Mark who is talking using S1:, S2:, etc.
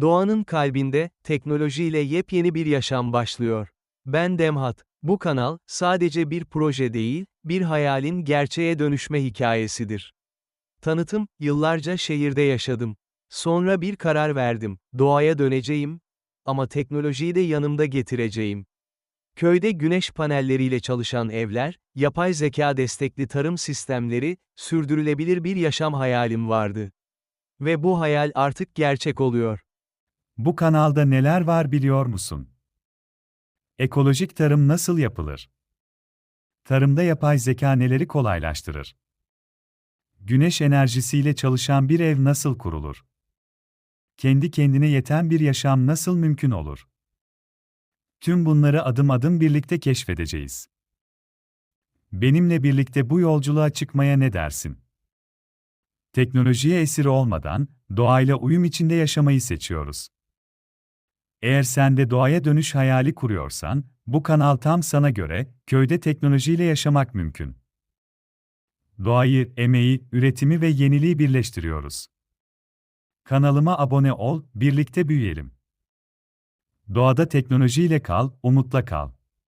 S1: Doğanın kalbinde, teknolojiyle yepyeni bir yaşam başlıyor. Ben Demhat. Bu kanal, sadece bir proje değil, bir hayalin gerçeğe dönüşme hikayesidir. Tanıtım, yıllarca şehirde yaşadım. Sonra bir karar verdim, doğaya döneceğim, ama teknolojiyi de yanımda getireceğim. Köyde güneş panelleriyle çalışan evler, yapay zeka destekli tarım sistemleri, sürdürülebilir bir yaşam hayalim vardı. Ve bu hayal artık gerçek oluyor.
S2: Bu kanalda neler var biliyor musun? Ekolojik tarım nasıl yapılır? Tarımda yapay zeka neleri kolaylaştırır? Güneş enerjisiyle çalışan bir ev nasıl kurulur? Kendi kendine yeten bir yaşam nasıl mümkün olur? Tüm bunları adım adım birlikte keşfedeceğiz. Benimle birlikte bu yolculuğa çıkmaya ne dersin? Teknolojiye esir olmadan, doğayla uyum içinde yaşamayı seçiyoruz. Eğer sen de doğaya dönüş hayali kuruyorsan, bu kanal tam sana göre, köyde teknolojiyle yaşamak mümkün. Doğayı, emeği, üretimi ve yeniliği birleştiriyoruz. Kanalıma abone ol, birlikte büyüyelim. Doğada teknolojiyle kal, umutla kal.